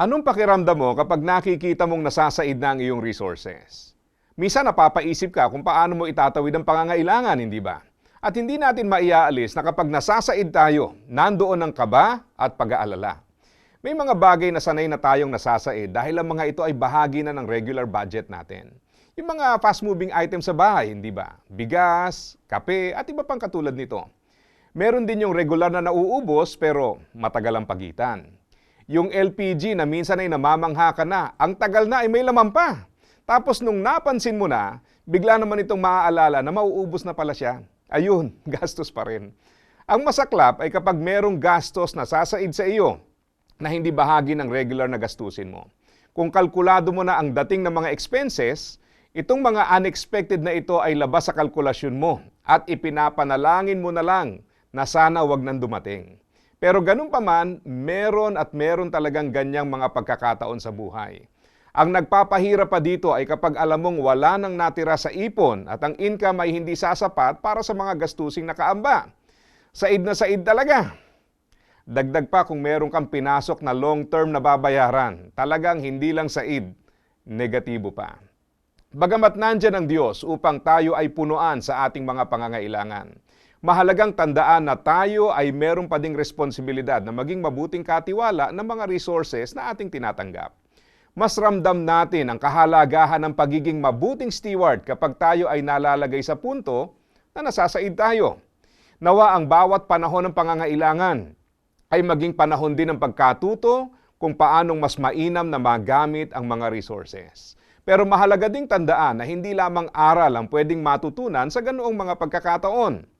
Anong pakiramdam mo kapag nakikita mong nasasaid na ang iyong resources? Minsan napapaisip ka kung paano mo itatawid ang pangangailangan, hindi ba? At hindi natin maiaalis na kapag nasasaid tayo, nandoon ang kaba at pag-aalala. May mga bagay na sanay na tayong nasasaid dahil ang mga ito ay bahagi na ng regular budget natin. Yung mga fast-moving items sa bahay, hindi ba? Bigas, kape, at iba pang katulad nito. Meron din yung regular na nauubos pero matagal ang pagitan. Yung LPG na minsan ay namamangha ka na, ang tagal na ay may laman pa. Tapos nung napansin mo na, bigla naman itong maaalala na mauubos na pala siya. Ayun, gastos pa rin. Ang masaklap ay kapag merong gastos na sasaid sa iyo na hindi bahagi ng regular na gastusin mo. Kung kalkulado mo na ang dating ng mga expenses, itong mga unexpected na ito ay labas sa kalkulasyon mo at ipinapanalangin mo na lang na sana wag nang dumating. Pero ganun pa man, meron at meron talagang ganyang mga pagkakataon sa buhay. Ang nagpapahirap pa dito ay kapag alam mong wala nang natira sa ipon at ang income ay hindi sasapat para sa mga gastusing nakaamba. Said na said talaga. Dagdag pa kung meron kang pinasok na long-term na babayaran, talagang hindi lang said, negatibo pa. Bagamat nandyan ang Diyos upang tayo ay punuan sa ating mga pangangailangan, mahalagang tandaan na tayo ay meron pa ding responsibilidad na maging mabuting katiwala ng mga resources na ating tinatanggap. Mas ramdam natin ang kahalagahan ng pagiging mabuting steward kapag tayo ay nalalagay sa punto na nasasaid tayo. Nawa ang bawat panahon ng pangangailangan ay maging panahon din ng pagkatuto kung paanong mas mainam na magamit ang mga resources. Pero mahalaga ding tandaan na hindi lamang aral ang pwedeng matutunan sa ganoong mga pagkakataon.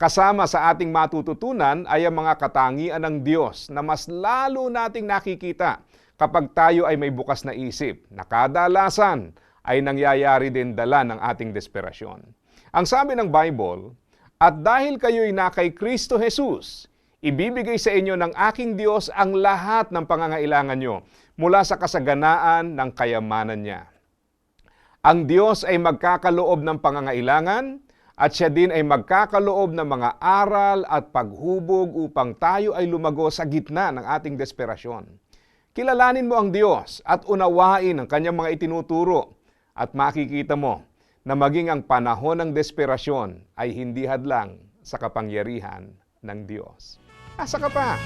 Kasama sa ating matututunan ay ang mga katangian ng Diyos na mas lalo nating nakikita kapag tayo ay may bukas na isip na kadalasan ay nangyayari din dala ng ating desperasyon. Ang sabi ng Bible, At dahil kayo'y na kay Kristo Jesus, ibibigay sa inyo ng aking Diyos ang lahat ng pangangailangan nyo mula sa kasaganaan ng kayamanan niya. Ang Diyos ay magkakaloob ng pangangailangan at siya din ay magkakaloob ng mga aral at paghubog upang tayo ay lumago sa gitna ng ating desperasyon. Kilalanin mo ang Diyos at unawain ang kanyang mga itinuturo at makikita mo na maging ang panahon ng desperasyon ay hindi hadlang sa kapangyarihan ng Diyos. Asa ka pa?